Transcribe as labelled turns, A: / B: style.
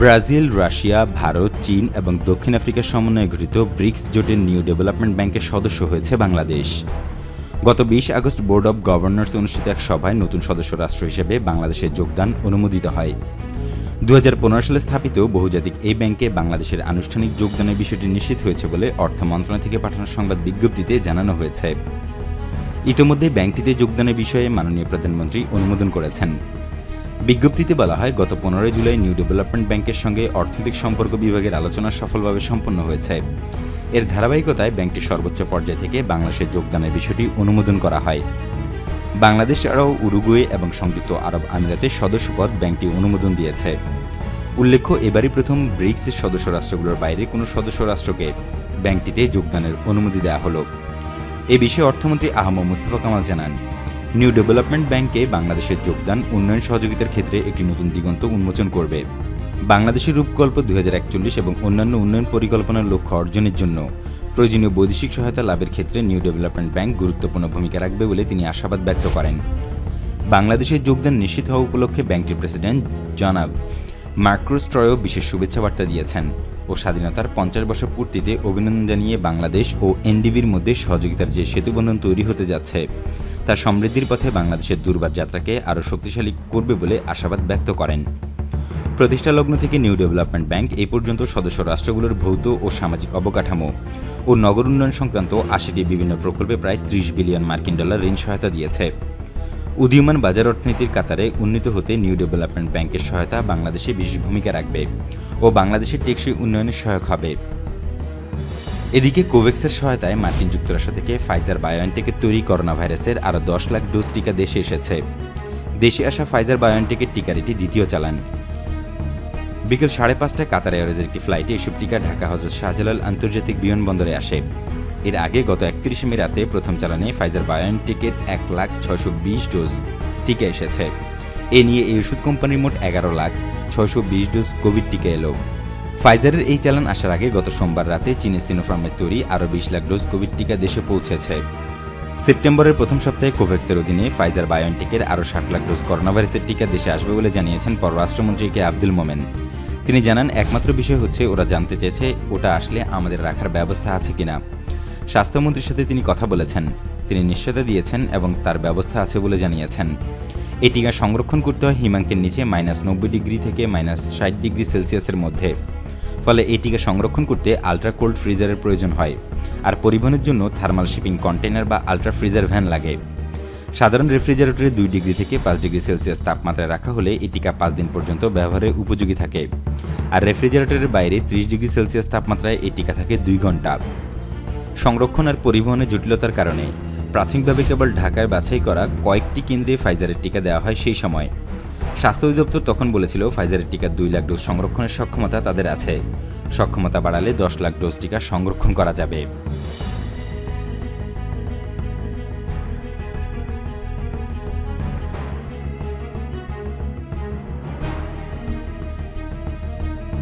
A: Brazil, Russia, Bharat, চীন এবং দক্ষিণ আফ্রিকার সমন্বয়ে গঠিত ব্রিক্স জোটের নিউ ডেভেলপমেন্ট ব্যাংকের সদস্য হয়েছে বাংলাদেশ। গত বিশ আগস্ট বোর্ড অব গভর্নর্স অনুষ্ঠিত এক সভায় নতুন সদস্য রাষ্ট্র হিসেবে বাংলাদেশের যোগদান অনুমোদিত হয়। দু হাজার পনেরো সালে স্থাপিত বহুজাতিক এই ব্যাংকে বাংলাদেশের আনুষ্ঠানিক যোগদানের বিষয়টি নিশ্চিত হয়েছে বলে অর্থ মন্ত্রণালয় থেকে পাঠানো সংবাদ বিজ্ঞপ্তিতে জানানো হয়েছে। ইতোমধ্যে ব্যাংকটিতে যোগদানের বিষয়ে মাননীয় প্রধানমন্ত্রী অনুমোদন করেছেন। বিজ্ঞপ্তিতে বলা হয়, গত পনেরোই জুলাই নিউ ডেভেলপমেন্ট ব্যাংকের সঙ্গে অর্থনৈতিক সম্পর্ক বিভাগের আলোচনা সফলভাবে সম্পন্ন হয়েছে। এর ধারাবাহিকতায় ব্যাংকটির সর্বোচ্চ পর্যায় থেকে বাংলাদেশের যোগদানের বিষয়টি অনুমোদন করা হয়। বাংলাদেশ ছাড়াও উরুগুয়ে এবং সংযুক্ত আরব আমিরাতের সদস্যপদ ব্যাংকটি অনুমোদন দিয়েছে। উল্লেখ্য, এবারই প্রথম ব্রিক্সের সদস্য রাষ্ট্রগুলোর বাইরে কোনো সদস্য রাষ্ট্রকে ব্যাংকটিতে যোগদানের অনুমতি দেওয়া হলো। এ বিষয়ে অর্থমন্ত্রী আহমদ মুস্তফা কামাল জানান। নিউ ডেভেলপমেন্ট ব্যাংকে বাংলাদেশের যোগদান, উন্নয়ন সহযোগিতার ক্ষেত্রে একটি নতুন দিগন্ত উন্মোচন করবে। বাংলাদেশের রূপকল্প দুই হাজার একচল্লিশ এবং অন্যান্য উন্নয়ন পরিকল্পনার লক্ষ্য অর্জনের জন্য প্রয়োজনীয় বৈদেশিক সহায়তা লাভের ক্ষেত্রে নিউ ডেভেলপমেন্ট ব্যাংক গুরুত্বপূর্ণ ভূমিকা রাখবে বলে তিনি আশাবাদ ব্যক্ত করেন। বাংলাদেশের যোগদান নিশ্চিত হওয়া উপলক্ষে ব্যাংকটির প্রেসিডেন্ট জনাব মার্ক্রোস্ট্রয়ও বিশেষ শুভেচ্ছা বার্তা দিয়েছেন ও স্বাধীনতার পঞ্চাশ বছর পূর্তিতে অভিনন্দন জানিয়ে বাংলাদেশ ও এনডিবির মধ্যে সহযোগিতার যে সেতুবন্ধন তৈরি হতে যাচ্ছে তা সমৃদ্ধির পথে বাংলাদেশের দুর্বার যাত্রাকে আরও শক্তিশালী করবে বলে আশাবাদ ব্যক্ত করেন। প্রতিষ্ঠা লগ্ন থেকে নিউ ডেভেলপমেন্ট ব্যাংক এই পর্যন্ত সদস্য রাষ্ট্রগুলোর ভৌত ও সামাজিক অবকাঠামো ও নগর উন্নয়ন সংক্রান্ত আশিটি বিভিন্ন প্রকল্পে প্রায় ত্রিশ বিলিয়ন মার্কিন ডলার ঋণ সহায়তা দিয়েছে। উদীয়মান বাজার অর্থনীতির কাতারে উন্নীত হতে নিউ ডেভেলপমেন্ট ব্যাংকের সহায়তা বাংলাদেশে বিশেষ ভূমিকা রাখবে ও বাংলাদেশের টেকসই উন্নয়নে সহায়ক হবে। এদিকে কোভ্যাক্সের সহায়তায় মার্কিন যুক্তরাষ্ট্র থেকে ফাইজার বায়োএনটেকের তৈরি করোনা ভাইরাসের আরও দশ লাখ ডোজ টিকা দেশে এসেছে। দেশে আসা ফাইজার বায়োএনটেকের টিকার এটি দ্বিতীয় চালান। বিকেল সাড়ে পাঁচটায় কাতার এয়ারওয়েজের একটি ফ্লাইটে এসব টিকা ঢাকা হজরত শাহজালাল আন্তর্জাতিক বিমানবন্দরে আসে। এর আগে গত একত্রিশে মে রাতে প্রথম চালানে ফাইজার বায়োএনটেকের এক লাখ ছয়শো বিশ ডোজ টিকা এসেছে। এ নিয়ে এই ওষুধ কোম্পানির মোট এগারো লাখ ছয়শো বিশ ডোজ কোভিড টিকা এলো। ফাইজারের এই চালান আসার আগে গত সোমবার রাতে চীনের সিনোফার্মের তৈরি আরও বিশ লাখ ডোজ কোভিড টিকা দেশে পৌঁছেছে। সেপ্টেম্বরের প্রথম সপ্তাহে কোভ্যাক্সের অধীনে ফাইজার বায়োএনটেকের আরও ষাট লাখ ডোজ করোনা ভাইরাসের টিকা দেশে আসবে বলে জানিয়েছেন পররাষ্ট্রমন্ত্রী কে আব্দুল মোমেন। তিনি জানান, একমাত্র বিষয় হচ্ছে ওরা জানতে চেয়েছে ওটা আসলে আমাদের রাখার ব্যবস্থা আছে কিনা। স্বাস্থ্যমন্ত্রীর সাথে তিনি কথা বলেছেন। তিনি নিশ্চয়তা দিয়েছেন এবং তার ব্যবস্থা আছে বলে জানিয়েছেন। এই টিকা সংরক্ষণ করতে হয় হিমাঙ্কের নিচে মাইনাস নব্বই ডিগ্রি থেকে মাইনাস ষাট ডিগ্রি সেলসিয়াসের মধ্যে। ফলে এই টিকা সংরক্ষণ করতে আলট্রা কোল্ড ফ্রিজারের প্রয়োজন হয়। আর পরিবহনের জন্য থার্মাল শিপিং কন্টেনার বা আলট্রা ফ্রিজার ভ্যান লাগে। সাধারণ রেফ্রিজারেটরে দুই ডিগ্রি থেকে পাঁচ ডিগ্রি সেলসিয়াস তাপমাত্রায় রাখা হলে এই টিকা পাঁচ দিন পর্যন্ত ব্যবহারের উপযোগী থাকে। আর রেফ্রিজারেটরের বাইরে ত্রিশ ডিগ্রি সেলসিয়াস তাপমাত্রায় এই টিকা থাকে দুই ঘণ্টা। সংরক্ষণ আর পরিবহনের জটিলতার কারণে প্রাথমিকভাবে কেবল ঢাকায় বাছাই করা কয়েকটি কেন্দ্রে ফাইজারের টিকা দেওয়া হয় সেই সময়। স্বাস্থ্য অধিদপ্তর তখন বলেছিল ফাইজারের টিকার দুই লাখ ডোজ সংরক্ষণের সক্ষমতা তাদের আছে। সক্ষমতা বাড়ালে দশ লাখ ডোজ টিকা সংরক্ষণ করা যাবে।